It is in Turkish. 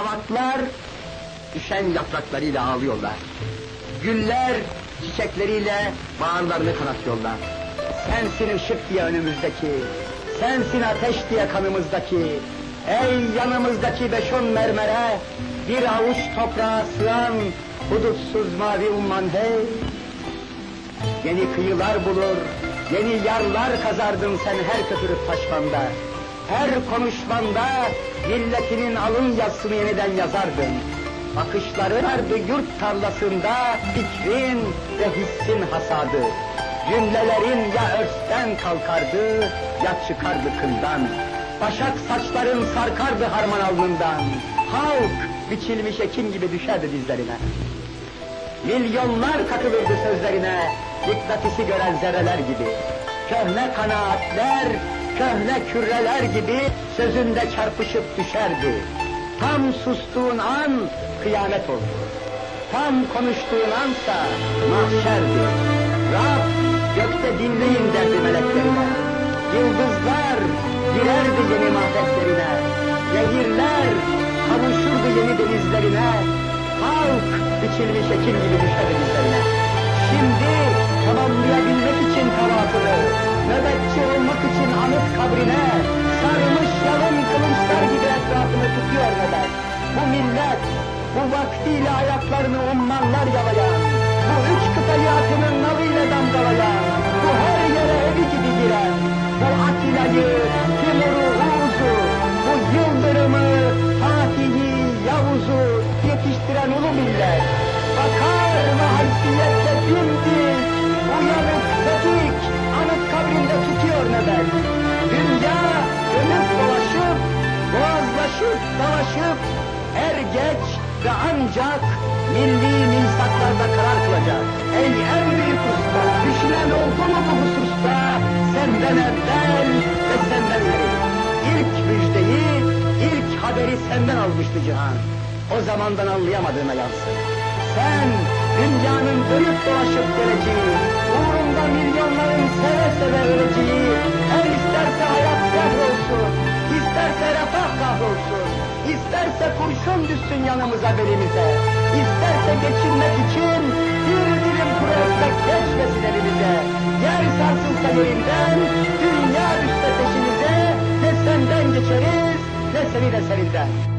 Araplar düşen yapraklarıyla ağlıyorlar. Güller çiçekleriyle bağırlarını kanatıyorlar. Sensin ışık diye önümüzdeki, sensin ateş diye kanımızdaki, ey yanımızdaki beş on mermere, bir avuç toprağa sığan hudutsuz mavi umman hey. Yeni kıyılar bulur, yeni yarlar kazardın sen her köpürüp taşmanda. Her konuşmanda milletinin alın yazısını yeniden yazardın. Bakışları vardı yurt tarlasında fikrin ve hissin hasadı. Cümlelerin ya örsten kalkardı ya çıkardı kından. Başak saçların sarkardı harman alnından. Halk biçilmiş ekim gibi düşerdi dizlerine. Milyonlar katılırdı sözlerine, mıknatısı gören zerreler gibi. Köhne kanaatler, köhne kürreler gibi sözünde çarpışıp düşerdi. Tam sustuğun an kıyamet oldu. Tam konuştuğun ansa mahşerdi. Rab gökte dinleyin derdi meleklerine. Yıldızlar girerdi yeni mahvetlerine. Nehirler kavuşurdu yeni denizlerine. Halk biçilmiş ekim gibi düşerdi dizlerine. Şimdi tamamlayabilmek için tavafını, nöbetçi olmak için anıt kabrine, sarmış yalın kılıçlar gibi etrafını tutuyor nöbet. Bu millet, bu vaktiyle ayaklarını ummanlar yalayan, bu üç kıtayı atının nalıyla damgalayan, bu her yere evi gibi giren, bu Atilla'yı, Timur'u, Uğuz'u, bu Yıldırım'ı, Fatih'i, Yavuz'u yetiştiren ulu millet, bakar ve haysiyetle dimdik, ve ancak milli minsaklarda karar kılacak. Ey en büyük usta, düşünen oldu mu bu hususta? Senden evvel ve senden ileri. İlk müjdeyi, ilk haberi senden almıştı cihan. O zamandan anlayamadığına yansın. Sen dünyanın dönüp dolaşıp geleceği, uğrunda milyonların seve seve öleceği, her isterse hayat kahrolsun, isterse kurşun düşsün yanımıza belimize, isterse geçinmek için bir dilim kuru ekmek geçmesin elimize, yer sarsılsa yerinden, dünya düşse peşimize, ne senden geçeriz, ne seni de serinden.